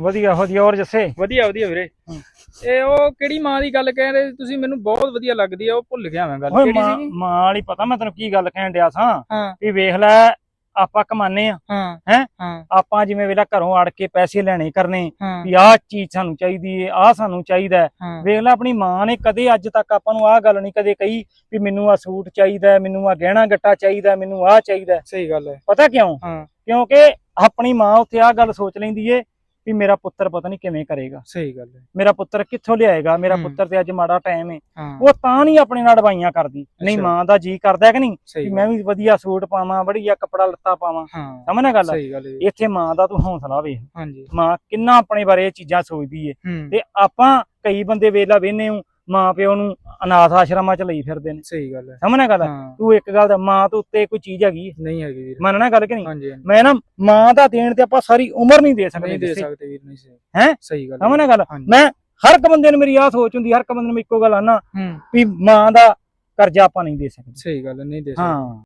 ਵਧੀਆ ਵਧੀਆ ਹੋਰ ਜੱਸੇ ਵਧੀਆ ਵਧੀਆ ਵੀਰੇ। ਇਹ ਉਹ ਕਿਹੜੀ ਮਾਂ ਦੀ ਗੱਲ ਕਹਿ ਰਹੇ? ਸੀ ਤੁਸੀਂ ਮੈਨੂੰ ਬਹੁਤ ਵਧੀਆ ਲੱਗਦੀ ਆ ਉਹ ਭੁੱਲ ਗਿਆ ਮੈਂ ਗੱਲ। ਕਿਹੜੀ ਮਾਂ ਸੀਗੀ? ਮਾਂ ਵਾਲੀ ਪਤਾ ਮੈਂ ਤੈਨੂੰ ਕੀ ਗੱਲ ਕਹਿਣ ਡਿਆ ਸਾਂ? ਵੀ ਵੇਖ ਲੈ ਆਪਾਂ ਕਮਾਨੇ ਆ। ਹਾਂ ਆਪਾਂ ਜਿਵੇਂ ਵੇਲਾ ਘਰੋਂ ਅੜ ਕੇ ਪੈਸੇ ਲੈਣੇ ਕਰਨੇ ਵੀ ਆਹ ਚੀਜ਼ ਸਾਨੂੰ ਚਾਹੀਦੀ ਏ ਆਹ ਸਾਨੂੰ ਚਾਹੀਦਾ ਵੇਖ ਲੈ ਆਪਣੀ ਮਾਂ ਨੇ ਕਦੇ ਅੱਜ ਤੱਕ ਆਪਾਂ ਨੂੰ ਆਹ ਗੱਲ ਨਹੀਂ ਕਦੇ ਕਹੀ ਵੀ ਮੈਨੂੰ ਆਹ ਸੂਟ ਚਾਹੀਦਾ ਮੈਨੂੰ ਆਹ ਗਹਿਣਾ ਗੱਟਾ ਚਾਹੀਦਾ ਮੈਨੂੰ ਆਹ ਚਾਹੀਦਾ। ਸਹੀ ਗੱਲ ਹੈ ਪਤਾ ਕਿਉਂ? ਕਿਉਂਕਿ ਆਪਣੀ ਮਾਂ ਉੱਥੇ ਆਹ ਗੱਲ ਸੋਚ ਲੈਂਦੀ ਏ ਵੀ ਮੇਰਾ ਪੁੱਤਰ ਪਤਾ ਨਹੀਂ ਕਿਵੇਂ ਕਰੇਗਾ। ਸਹੀ ਗੱਲ ਹੈ। ਮੇਰਾ ਪੁੱਤਰ ਕਿੱਥੋਂ ਲਿਆਏਗਾ? ਮੇਰਾ ਹੂੰ। ਪੁੱਤਰ ਤੇ ਅੱਜ ਮਾੜਾ ਟਾਈਮ ਹਾਂ। ਉਹ ਤਾਂ ਨਹੀਂ ਆਪਣੇ ਨਾਲ ਡਵਾਈਆਂ ਕਰਦੀ। ਨਹੀਂ। ਮਾਂ ਦਾ ਜੀ ਕਰਦਾ ਹੈ ਕਿ ਨਹੀਂ? ਵੀ ਮੈਂ ਵੀ ਵਧੀਆ ਸੂਟ ਪਾਵਾਂ ਵਧੀਆ ਕੱਪੜਾ ਲੱਤਾ ਪਾਵਾਂ। ਹਾਂ ਸਮਝ ਨਾ ਗੱਲ ਹੈ। ਇੱਥੇ ਮਾਂ ਦਾ ਤੂੰ ਹੌਸਲਾ ਵੇਖ। ਮਾਂ ਕਿੰਨਾ ਆਪਣੇ ਬਾਰੇ ਇਹ ਚੀਜ਼ਾਂ ਸੋਚਦੀ ਏ। ਹੂੰ। ਤੇ ਆਪਾਂ ਕਈ ਬੰਦੇ ਵੇਲਾ ਵੇਨੇ ਨੂੰ ਮਾਂ ਪਿਓ ਨੂੰ ਅਨਾਥ ਆਸ਼ਰਮਾਂ ਚ ਲਈ ਫਿਰਦੇ ਨੇ। ਸਹੀ ਗੱਲ ਹੈ। ਸਮਝ ਨਾ ਗੱਲ ਹਾਂ? ਤੂੰ ਇੱਕ ਗੱਲ ਦਾ ਮਾਂ ਤੋਂ ਉੱਤੇ ਕੋਈ ਚੀਜ਼ ਹੈਗੀ? ਹੈ। ਨਹੀਂ ਹੈਗੀ ਵੀਰ। ਮੰਨਣਾ ਗੱਲ ਕਿ ਨਹੀਂ? ਹਾਂਜੀ ਹਾਂਜੀ। ਮੈਂ ਨਾ ਮਾਂ ਦਾ ਦੇਣ ਤੇ ਆਪਾਂ ਸਾਰੀ ਉਮਰ ਨਹੀਂ ਦੇ ਸਕਦੇ ਨਹੀਂ ਦੇ ਕਿਸੇ। ਸਕਦੇ ਵੀਰ ਨਹੀਂ ਸਹੀ। ਹੈਂ? ਸਹੀ ਗੱਲ ਸਮਝ ਨਾ ਗੱਲ? ਹਾਂਜੀ। ਮੈਂ ਹਰ ਇੱਕ ਬੰਦੇ ਨੂੰ ਮੇਰੀ ਆਹ ਸੋਚ ਹੁੰਦੀ ਹਰ ਇੱਕ ਬੰਦੇ ਨੂੰ ਮੈਂ ਇੱਕੋ ਗੱਲ ਆਨਾ ਹੂੰ। ਵੀ ਮਾਂ ਦਾ ਕਰਜ਼ਾ ਆਪਾਂ ਨਹੀਂ ਦੇ ਸਕਦੇ। ਸਹੀ ਗੱਲ ਹੈ, ਨਹੀਂ ਦੇ ਸਕਦੇ। ਹਾਂ।